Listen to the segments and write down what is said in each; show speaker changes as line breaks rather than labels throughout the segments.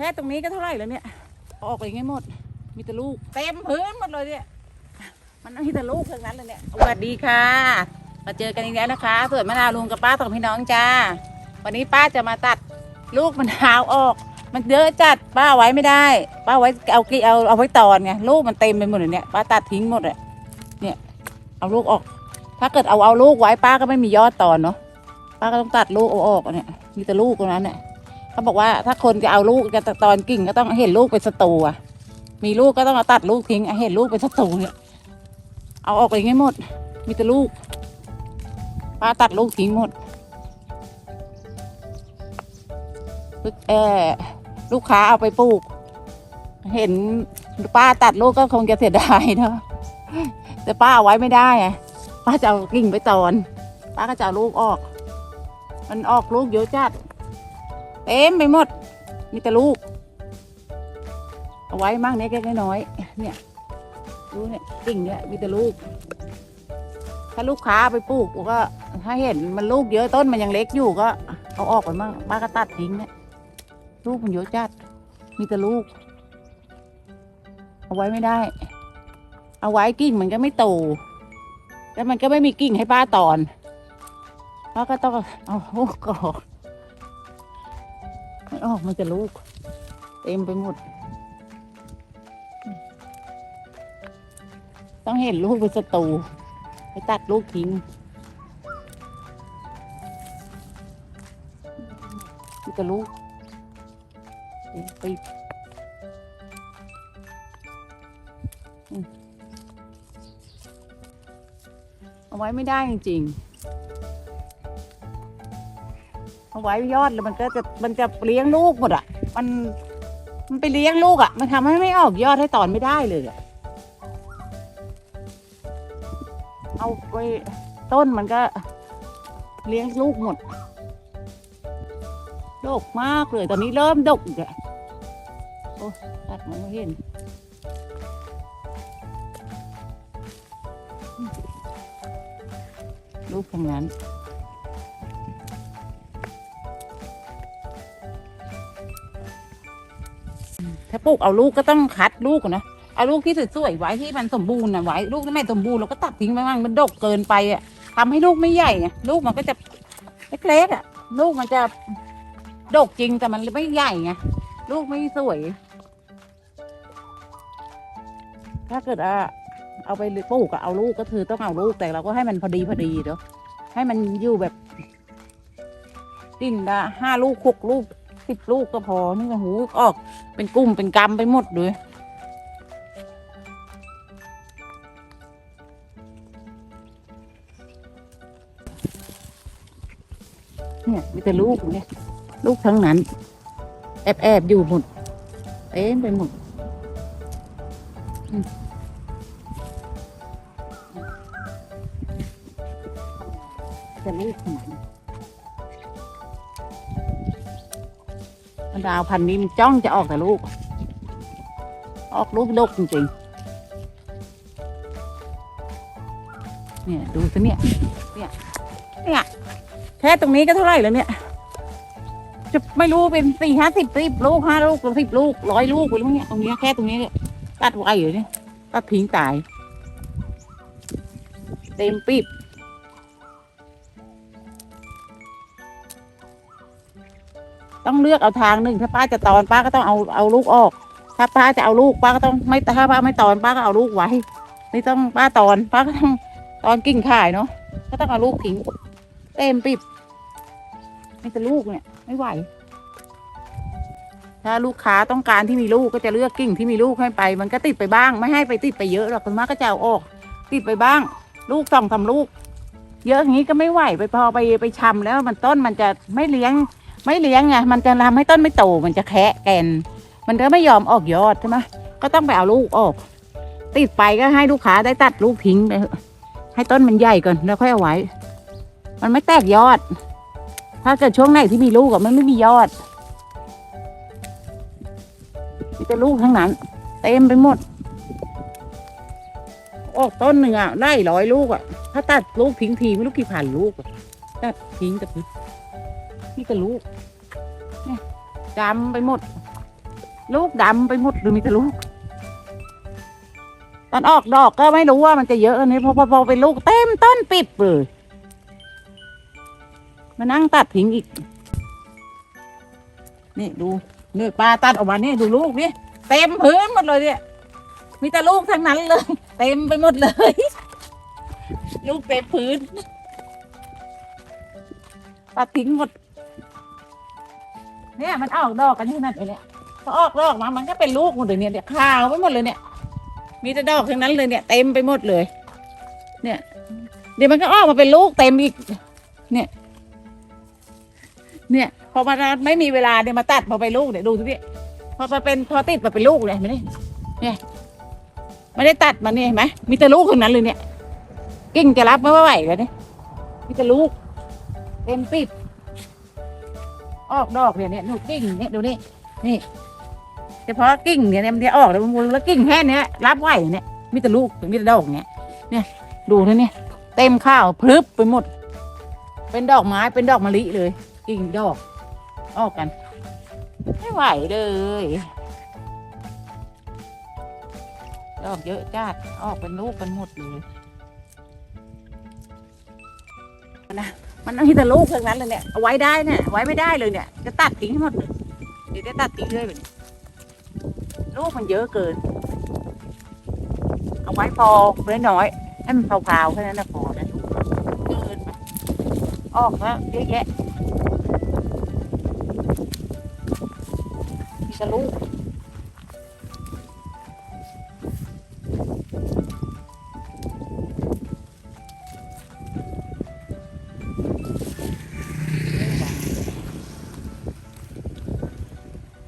ค่ตรงนี้ก็เท่าไหร่แล้วเนี่ยเอาออกไปยังไงหมด มีแต่ลูก เต็มพื้นหมดเลยเนี่ย มันมีแต่ลูกทั้งนั้นเลยเนี่ย สวัสดีค่ะ มาเจอกันอีกแล้วนะคะสวนมะนาวลุงกับป้าสองพี่น้องจ้า วันนี้ป้าจะมาตัดลูกมะนาวออก มันเยอะจัด ป้าเอาไว้ไม่ได้ ป้าเอาไว้เอากี่เอาเอาไว้ตอนไง ลูกมันเต็มไปหมดเลยเนี่ย ป้าตัดทิ้งหมดเลยเนี่ย เอาลูกออก ถ้าเกิดเอาเอาลูกไว้ป้าก็ไม่มียอดตอนเนาะ ป้าก็ต้องตัดลูกเอาออกอะเนี่ย มีแต่ลูกตรงนั้นเนี่ย เขาบอกว่าถ้าคนจะเอาลูกจะตอนกิ่งก็ต้องเห็นลูกเป็นศัตรูอะมีลูกก็ต้องเอาตัดลูกทิ้งเห็นลูกเป็นศัตรูเนี่ยเอาออกไปง่ายหมด มีแต่ลูกป้าตัดลูกทิ้งหมดเออลูกค้าเอาไปปลูก เห็นป้าตัดลูกก็คงจะเสียดายเนาะแต่ป้าเอาไว้ไม่ได้อะป้าจะเอากิ่งไปตอน ป้าก็จะเอาลูกออก มันออกลูกเยอะจัด เต็มไปหมด มีแต่ลูก เอาไว้มั่งเล็กๆน้อยๆเนี่ยดูเนี่ยกิ่งเนี่ยมีแต่ลูก ถ้าลูกค้าไปปลูกก็ ถ้าเห็นมันลูกเยอะต้นมันยังเล็กอยู่ก็เอาออกไปมั่งป้าก็ตัดทิ้งเนี่ยลูกมันเยอะจัด มีแต่ลูก เอาไว้ไม่ได้ เอาไว้กิ่งมันก็ไม่โตแล้วมันก็ไม่มีกิ่งให้ป้าตอนป้าก็ต้องเอาลูกออก ออกมันจะลูก เต็มไปหมด ต้องเห็นลูกเป็นศัตรูไปตัดลูกทิ้งนี่ก็ลูกไปเอาไว้ไม่ได้จริงๆ เอาไว้ยอดแล้วมันก็จะมันจะเลี้ยงลูกหมดอะ มันมันไปเลี้ยงลูกอะ มันทำให้ไม่ออกยอดให้ตอนไม่ได้เลยอะเอาไปต้นมันก็เลี้ยงลูกหมดดกมากเลย ตอนนี้เริ่มดกอีกแล้วโอ้ตัดมองไม่เห็น ลูกทางนั้น ถ้าปลูกเอาลูกก็ต้องคัดลูกอะนะเอาลูกที่สวยๆไว้ที่มันสมบูรณ์นะไว้ลูกที่ไม่สมบูรณ์เราก็ตัดทิ้งไปบ้างมันดกเกินไปอะทำให้ลูกไม่ใหญ่ไงลูกมันก็จะเล็กๆอะ ลูกมันจะดกจริงแต่มันไม่ใหญ่ไงลูกไม่สวย ถ้าเกิดว่าเอาไปปลูกอะเอาลูกก็คือต้องเอาลูกแต่เราก็ให้มันพอดีพอดีเนาะให้มันอยู่แบบกิ่งละห้าลูกหกลูก สิบลูกก็พอ นี่ก็หูออก เป็นกลุ่มเป็นกำไปหมดเลยเนี่ยมีแต่ลูกเนี่ยลูกทั้งนั้น แอบแอบอยู่หมดเต็มไปหมดอืมแต่ลูกขนาดนั้น มะนาวพันธุ์นี้มันจ้องจะออกแต่ลูก ออกลูกดกจริงๆ เนี่ยดูสิเนี่ย เนี่ย เนี่ย แค่ตรงนี้ก็เท่าไหร่แล้วเนี่ย จะไม่รู้เป็นสี่ห้าสิบสิบลูกห้าลูกสิบลูกร้อยลูกไปแล้วเนี่ยตรงนี้แค่ตรงนี้เนี่ยตัดไว้อยู่เนี่ยตัดทิ้งตาย เต็มปีบ ต้องเลือกเอาทางหนึ่งถ้าป้าจะตอนป้าก็ต้องเอาเอาลูกออก ถ้าป้าจะเอาลูกป้าก็ต้องไม่ถ้าป้าไม่ตอนป้าก็เอาลูกไว้นี่ต้องป้าตอนป้าก็ต้องตอนกิ่งข่ายเนาะก็ต้องเอาลูกทิ้งเต็มปิบไม่แต่ลูกเนี่ย ไม่ไหว ถ้าลูกค้าต้องการที่มีลูกก็จะเลือกกิ่งที่มีลูกให้ไป มันก็ติดไปบ้าง ไม่ให้ไปติดไปเยอะหรอกคุณมากก็จะเอาออก ติดไปบ้าง ลูกสองทำลูก เยอะอย่างนี้ก็ไม่ไหวไปพอไปไปชำแล้วมันต้นมันจะไม่เลี้ยง ไม่เลี้ยงไงมันจะทำให้ต้นไม่โตมันจะแคะแกน มันก็ไม่ยอมออกยอดใช่ไหมก็ต้องไปเอาลูกออก ติดไปก็ให้ลูกค้าได้ตัดลูกทิ้งไปให้ต้นมันใหญ่ก่อนแล้วค่อยเอาไว้ มันไม่แตกยอด ถ้าเกิดช่วงไหนที่มีลูกอะมันไม่มียอดมีแต่ลูกทั้งนั้น เต็มไปหมด ออกต้นหนึ่งอะไล่ร้อยลูกอะถ้าตัดลูกทิ้งทีไม่รู้กี่พันลูกอะตัดทิ้งกับ นี่ก็ลูกเนี่ยจำไปหมด ลูกดำไปหมดหรือมีแต่ลูก ตอนออกดอกก็ไม่รู้ว่ามันจะเยอะอันนี้พอพอเป็นลูกเต็มต้นปิดเลยมานั่งตัดทิ้งอีก นี่ดูเนี่ปลาตัดออกมานี่ดูลูกนี่เต็มพื้นหมดเลยเนี่ยมีแต่ลูกทั้งนั้นเลย เต็มไปหมดเลย ลูกเต็มพื้นตัดทิ้งหมด เนี่ยมันออกดอกกันที่นั่นเลยเนี่ยพอออกดอกมามันก็เป็นลูกหมดเลยเนี่ยเดี๋ยขาวไปหมดเลยเนี่ย มีแต่ดอกทั้งนั้นเลยเนี่ยเต็มไปหมดเลย เนี่ย เดี๋ยวมันก็ออกมาเป็นลูกเต็มอีก เนี่ย เนี่ย พอมาไม่มีเวลาเนี่ยมาตัดพอไปลูกเนี่ยดูสิพี่พอมาเป็นพอติดมาเป็นลูกเลยไหมเนี่ยเนี่ยไม่ได้ตัดมาเนี่ยเห็นไหมมีแต่ลูกทั้งนั้นเลยเนี่ย กิ่งจะรับไม่ไหวเลยเนี่ยมีแต่ลูก เต็มปิด ออกดอกเนี่ยเนี่ยดูกิ่งเนี่ยดูนี่นี่เฉพาะกิ่งเนี่ยเนี่ยมันจะออกแล้วมันแล้วกิ่งแค่เนี้ยรับไหวเนี่ยมีแต่ลูกมีแต่ดอกเนี่ยเนี่ยดูนะเนี่ยเต็มข้าวพลึบไปหมด เป็นดอกไม้เป็นดอกมะลิเลย กิ่งดอก ออกกัน ไม่ไหวเลยดอกเยอะจัดออกเป็นลูกกันหมดเลยนะ มันมีแต่ลูกทั้งนั้นเลยเนี่ยเอาไว้ได้เนี่ยไว้ไม่ได้เลยเนี่ยจะตัดทิ้งให้หมดเลยเดี๋ยวจะตัดทิ้งเลยแบบนี้ลูกมันเยอะเกิน เอาไว้พอน้อยๆให้มันเผาๆแค่นั้นนะพอนะเกินไปออกแล้วเยอะแยะมีแต่ลูก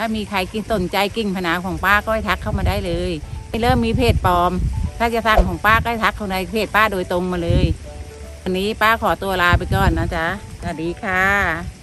ถ้ามีใครกินสนใจกิ่งพนาของป้าก็ให้ทักเข้ามาได้เลย เริ่มมีเพจปลอม ถ้าจะสั่งของป้าก็ให้ทักเข้าในเพจป้าโดยตรงมาเลย วันนี้ป้าขอตัวลาไปก่อนนะจ๊ะสวัสดีค่ะ